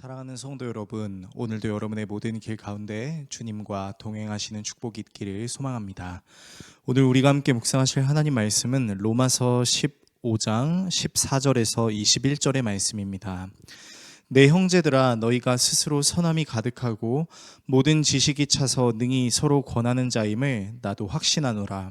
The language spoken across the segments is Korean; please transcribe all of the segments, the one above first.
사랑하는 성도 여러분, 오늘도 여러분의 모든 길 가운데 주님과 동행하시는 축복이 있기를 소망합니다. 오늘 우리가 함께 묵상하실 하나님 말씀은 로마서 15장 14절에서 21절의 말씀입니다. 내 형제들아 너희가 스스로 선함이 가득하고 모든 지식이 차서 능히 서로 권하는 자임을 나도 확신하노라.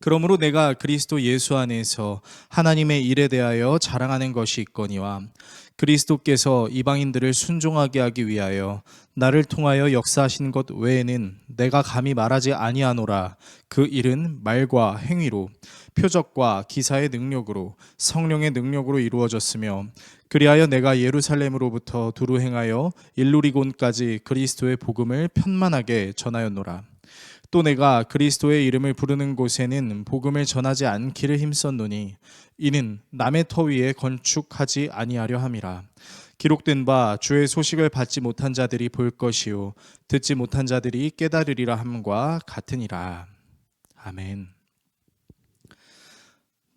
그러므로 내가 그리스도 예수 안에서 하나님의 일에 대하여 자랑하는 것이 있거니와 그리스도께서 이방인들을 순종하게 하기 위하여 나를 통하여 역사하신 것 외에는 내가 감히 말하지 아니하노라. 그 일은 말과 행위로 표적과 기사의 능력으로 성령의 능력으로 이루어졌으며 그리하여 내가 예루살렘으로부터 두루 행하여 일루리곤까지 그리스도의 복음을 편만하게 전하였노라 또 내가 그리스도의 이름을 부르는 곳에는 복음을 전하지 않기를 힘썼노니 이는 남의 터 위에 건축하지 아니하려 함이라 기록된 바 주의 소식을 받지 못한 자들이 볼 것이요 듣지 못한 자들이 깨달으리라 함과 같으니라 아멘.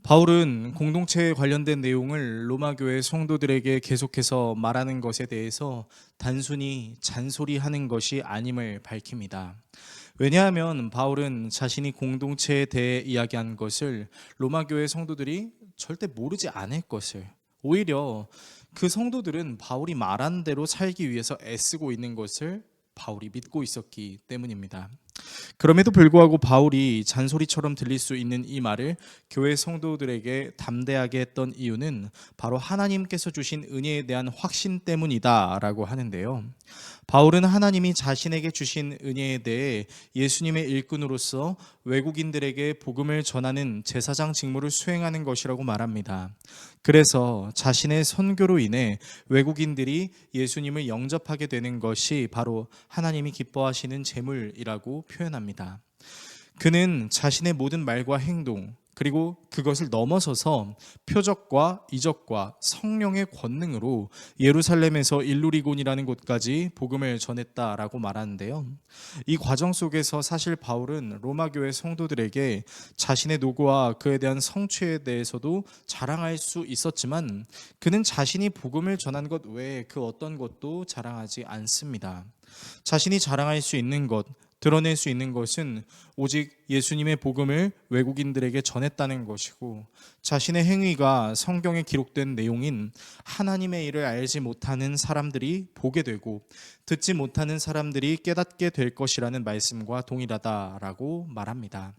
바울은 공동체에 관련된 내용을 로마 교회 성도들에게 계속해서 말하는 것에 대해서 단순히 잔소리하는 것이 아님을 밝힙니다. 왜냐하면 바울은 자신이 공동체에 대해 이야기한 것을 로마 교회 성도들이 절대 모르지 않을 것을 오히려 그 성도들은 바울이 말한 대로 살기 위해서 애쓰고 있는 것을 바울이 믿고 있었기 때문입니다. 그럼에도 불구하고 바울이 잔소리처럼 들릴 수 있는 이 말을 교회 성도들에게 담대하게 했던 이유는 바로 하나님께서 주신 은혜에 대한 확신 때문이다라고 하는데요. 바울은 하나님이 자신에게 주신 은혜에 대해 예수님의 일꾼으로서 외국인들에게 복음을 전하는 제사장 직무를 수행하는 것이라고 말합니다. 그래서 자신의 선교로 인해 외국인들이 예수님을 영접하게 되는 것이 바로 하나님이 기뻐하시는 제물이라고 표현합니다. 그는 자신의 모든 말과 행동, 그리고 그것을 넘어서서 표적과 이적과 성령의 권능으로 예루살렘에서 일루리곤이라는 곳까지 복음을 전했다라고 말하는데요. 이 과정 속에서 사실 바울은 로마 교회 성도들에게 자신의 노고와 그에 대한 성취에 대해서도 자랑할 수 있었지만 그는 자신이 복음을 전한 것 외에 그 어떤 것도 자랑하지 않습니다. 자신이 자랑할 수 있는 것, 드러낼 수 있는 것은 오직 예수님의 복음을 외국인들에게 전했다는 것이고 자신의 행위가 성경에 기록된 내용인 하나님의 일을 알지 못하는 사람들이 보게 되고 듣지 못하는 사람들이 깨닫게 될 것이라는 말씀과 동일하다라고 말합니다.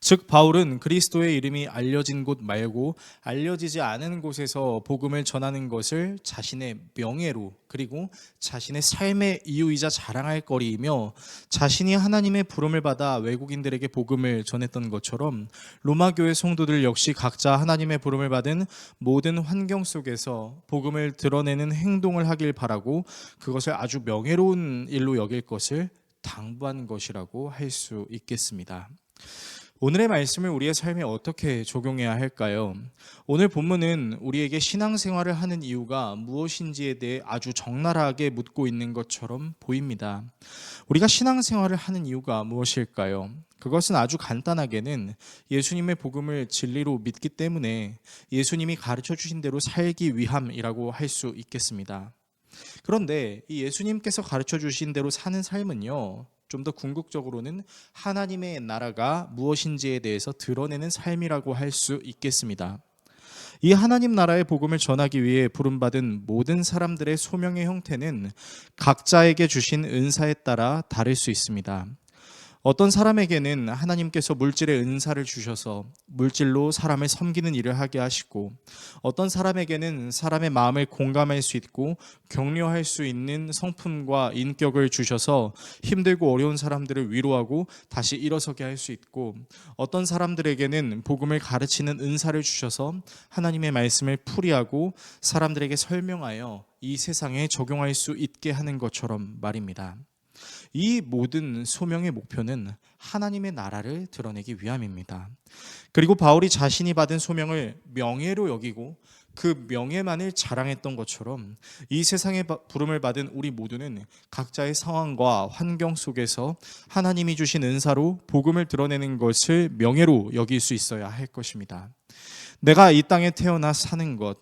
즉 바울은 그리스도의 이름이 알려진 곳 말고 알려지지 않은 곳에서 복음을 전하는 것을 자신의 명예로 그리고 자신의 삶의 이유이자 자랑할 거리이며 자신이 하나님의 부름을 받아 외국인들에게 복음을 전했던 것처럼 로마 교회 성도들 역시 각자 하나님의 부름을 받은 모든 환경 속에서 복음을 드러내는 행동을 하길 바라고 그것을 아주 명예로운 일로 여길 것을 당부한 것이라고 할 수 있겠습니다. 오늘의 말씀을 우리의 삶에 어떻게 적용해야 할까요? 오늘 본문은 우리에게 신앙생활을 하는 이유가 무엇인지에 대해 아주 적나라하게 묻고 있는 것처럼 보입니다. 우리가 신앙생활을 하는 이유가 무엇일까요? 그것은 아주 간단하게는 예수님의 복음을 진리로 믿기 때문에 예수님이 가르쳐 주신 대로 살기 위함이라고 할 수 있겠습니다. 그런데 이 예수님께서 가르쳐 주신 대로 사는 삶은요. 좀 더 궁극적으로는 하나님의 나라가 무엇인지에 대해서 드러내는 삶이라고 할 수 있겠습니다. 이 하나님 나라의 복음을 전하기 위해 부름받은 모든 사람들의 소명의 형태는 각자에게 주신 은사에 따라 다를 수 있습니다. 어떤 사람에게는 하나님께서 물질의 은사를 주셔서 물질로 사람을 섬기는 일을 하게 하시고 어떤 사람에게는 사람의 마음을 공감할 수 있고 격려할 수 있는 성품과 인격을 주셔서 힘들고 어려운 사람들을 위로하고 다시 일어서게 할 수 있고 어떤 사람들에게는 복음을 가르치는 은사를 주셔서 하나님의 말씀을 풀이하고 사람들에게 설명하여 이 세상에 적용할 수 있게 하는 것처럼 말입니다. 이 모든 소명의 목표는 하나님의 나라를 드러내기 위함입니다. 그리고 바울이 자신이 받은 소명을 명예로 여기고 그 명예만을 자랑했던 것처럼 이 세상의 바- 부름을 받은 우리 모두는 각자의 상황과 환경 속에서 하나님이 주신 은사로 복음을 드러내는 것을 명예로 여길 수 있어야 할 것입니다. 내가 이 땅에 태어나 사는 것,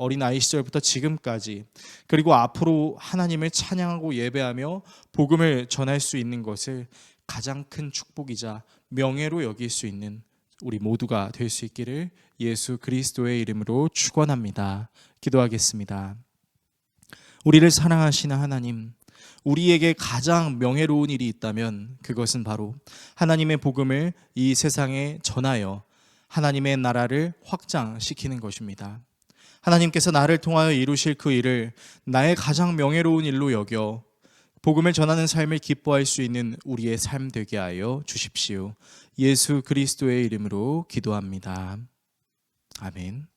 어린 아이 시절부터 지금까지 그리고 앞으로 하나님을 찬양하고 예배하며 복음을 전할 수 있는 것을 가장 큰 축복이자 명예로 여길 수 있는 우리 모두가 될 수 있기를 예수 그리스도의 이름으로 축원합니다. 기도하겠습니다. 우리를 사랑하시는 하나님, 우리에게 가장 명예로운 일이 있다면 그것은 바로 하나님의 복음을 이 세상에 전하여 하나님의 나라를 확장시키는 것입니다. 하나님께서 나를 통하여 이루실 그 일을 나의 가장 명예로운 일로 여겨 복음을 전하는 삶을 기뻐할 수 있는 우리의 삶 되게 하여 주십시오. 예수 그리스도의 이름으로 기도합니다. 아멘.